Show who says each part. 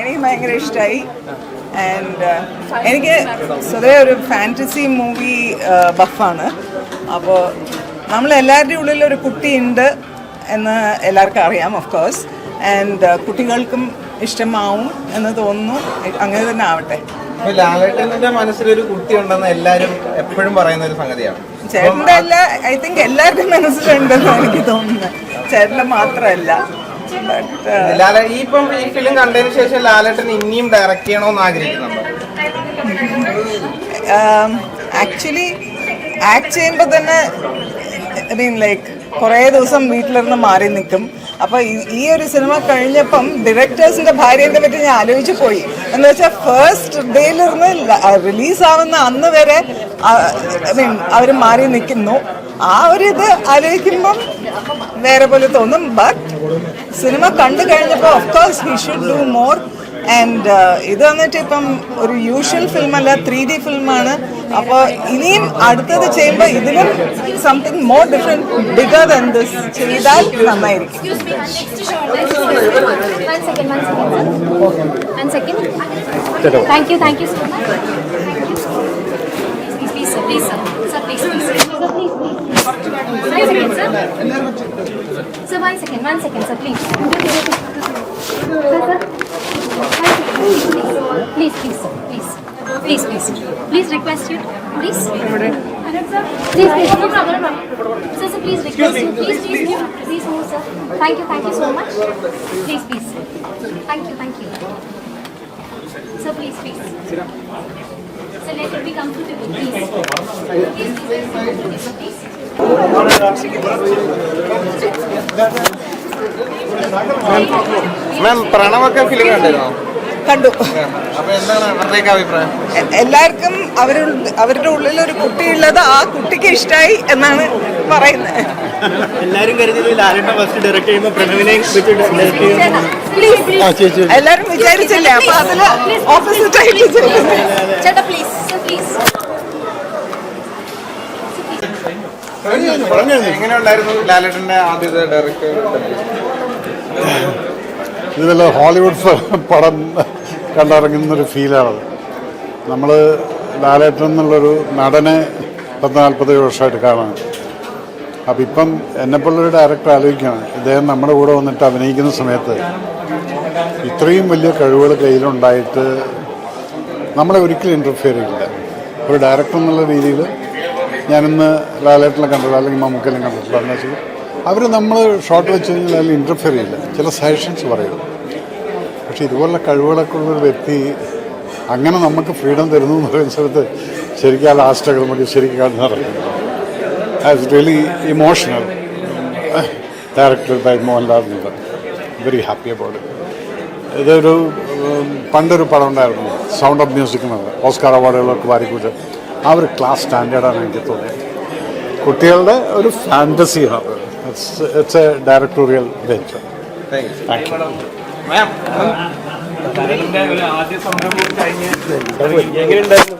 Speaker 1: എനിക്ക് ഭയങ്കര ഇഷ്ടമായി ആൻഡ് എനിക്ക് സ്വതവേ ഒരു ഫാന്റസി മൂവി ബഫാണ് അപ്പോൾ നമ്മളെല്ലാവരുടെയും ഉള്ളിൽ ഒരു കുട്ടിയുണ്ട് എന്ന് എല്ലാവർക്കും അറിയാം ഓഫ് കോഴ്സ് ആൻഡ് കുട്ടികൾക്കും ഇഷ്ടമാവും എന്ന് തോന്നുന്നു. അങ്ങനെ തന്നെ ആവട്ടെ.
Speaker 2: ലാലേട്ടന്റെ ലാലേട്ടന്റെ മനസ്സിലൊരു കുട്ടി ഉണ്ടെന്ന് എല്ലാരും എപ്പോഴും പറയുന്ന ഒരു സംഗതിയാണ്.
Speaker 1: ചേട്ടന്റെ എല്ലാ ഐ തിങ്ക് എല്ലാവരുടെയും മനസ്സിലുണ്ടെന്ന് എനിക്ക് തോന്നുന്നത്. ചേട്ടന്റെ മാത്രമല്ല.
Speaker 2: ലാല ഈ ഇപ്പം ഈ ഫിലിം കണ്ടതിന് ശേഷം ലാലേട്ടൻ ഇനിയും ഡയറക്റ്റ് ചെയ്യണമെന്ന് ആഗ്രഹിക്കുന്നുണ്ടോ?
Speaker 1: ആക്ച്വലി ആക്ട് ചെയ്യുമ്പോൾ തന്നെ ഐ മീൻ ലൈക്ക് കുറേ ദിവസം വീട്ടിലിരുന്ന് മാറി നിൽക്കും. അപ്പോൾ ഈ ഒരു സിനിമ കഴിഞ്ഞപ്പം ഡിറക്ടേഴ്സിന്റെ ഭാര്യയെ പറ്റി ഞാൻ ആലോചിച്ച് പോയി. എന്ന് വെച്ചാൽ ഫസ്റ്റ് ഡേയിലിരുന്ന് റിലീസാവുന്ന അന്ന് വരെ ഐ മീൻ അവർ മാറി നിൽക്കുന്നു. ആ ഒരു ഇത് ആലോചിക്കുമ്പം വേറെ പോലെ തോന്നും. ബട്ട് സിനിമ കണ്ടു കഴിഞ്ഞപ്പോൾ of course he should do more and ഇത് വന്നിട്ട് ഇപ്പം ഒരു യൂഷ്വൽ ഫിലിമല്ല ത്രീ ഡി ഫിലിമാണ് അപ്പോൾ ഇനിയും അടുത്തത് ചെയ്യുമ്പോൾ ഇതിലും something more different bigger than this ചെയ്താൽ നന്നായിരിക്കും.
Speaker 3: Me, next shot. One second, one please sir. One second. Thank you, thank you so much. Thank you. Please, please, sir, please, please. Please, please. One second, one second, sir, please. Sir, sir. Please, please, please, sir, please. Please, please. Please request you. Please. Please, please. No problem, no problem. Sir, sir, please request you. Please, please move. Please move, sir. Thank you, thank you so much. Please, please. Thank you, thank you. Sir, please, please. Sir, let it be comfortable, please. Please, please, comfortable, please.
Speaker 2: Ma'am പ്രണവൊക്കെ film കണ്ടിരുന്നോ?
Speaker 1: കണ്ടു. എല്ലാവർക്കും അവരുടെ അവരുടെ ഉള്ളിൽ ഒരു കുട്ടി ഉള്ളത് ആ കുട്ടിക്ക് ഇഷ്ടമായി എന്നാണ് പറയുന്നത്.
Speaker 4: എല്ലാരും.
Speaker 1: എല്ലാരും വിചാരിച്ചില്ലേ? അപ്പൊ അതിൽ ഓപ്പോസിറ്റ് ആയിട്ട്
Speaker 2: ലാലേട്ടന്റെ ആദ്യത്തെ ഡയറക്ടർ
Speaker 5: ഇതല്ല ഹോളിവുഡ് പടം കണ്ടിറങ്ങുന്നൊരു ഫീലാണത്. നമ്മൾ ലാലേട്ടൻ എന്നുള്ളൊരു നടനെ പത്ത് നാൽപ്പത് വർഷമായിട്ട് കാണാൻ അപ്പം ഇപ്പം എന്നെപ്പോലൊരു ഡയറക്ടർ ആലോചിക്കുകയാണ്. ഇദ്ദേഹം നമ്മുടെ കൂടെ വന്നിട്ട് അഭിനയിക്കുന്ന സമയത്ത് ഇത്രയും വലിയ കഴിവുകൾ കയ്യിലുണ്ടായിട്ട് നമ്മളെ ഒരിക്കലും ഇന്റർഫിയർ ചെയ്യില്ല. ഒരു ഡയറക്ടർ എന്നുള്ള രീതിയിൽ ഞാനിന്ന് ലാലേട്ടനെ കണ്ടിട്ടില്ല അല്ലെങ്കിൽ മമ്മൂക്കലും കണ്ടിട്ടില്ല എന്ന് വെച്ചാൽ അവർ നമ്മൾ ഷോട്ട് വെച്ച് കഴിഞ്ഞാൽ അതിൽ ഇന്റർഫിയർ ചെയ്യില്ല. ചില സജഷൻസ് പറയും. പക്ഷേ ഇതുപോലുള്ള കഴിവുകളൊക്കെ ഉള്ളൊരു വ്യക്തി അങ്ങനെ നമുക്ക് ഫ്രീഡം തരുന്നു എന്ന് പറയുന്ന സ്ഥലത്ത് ശരിക്കും ആ ലാസ്റ്റൊക്കെ നമുക്ക് ശരിക്കും കാണുന്ന നടക്കുന്നത് as really emotional director by Mohanlal എന്നുള്ളത് വെരി ഹാപ്പി അബൌട്ട് ഇതൊരു പണ്ടൊരു പടം ഉണ്ടായിരുന്നു. സൗണ്ട് ഓഫ് മ്യൂസിക് എന്നത് ഓസ്കാർ അവാർഡുകളൊക്കെ വാരിക്കൂട്ട്. ആ ഒരു ക്ലാസ് സ്റ്റാൻഡേർഡാണ് എനിക്ക് തോന്നിയത്. കുട്ടികളുടെ ഒരു ഫാന്റസിയാണ് it's a directorial venture thank you
Speaker 4: എങ്ങനെയുണ്ടായിരുന്നു?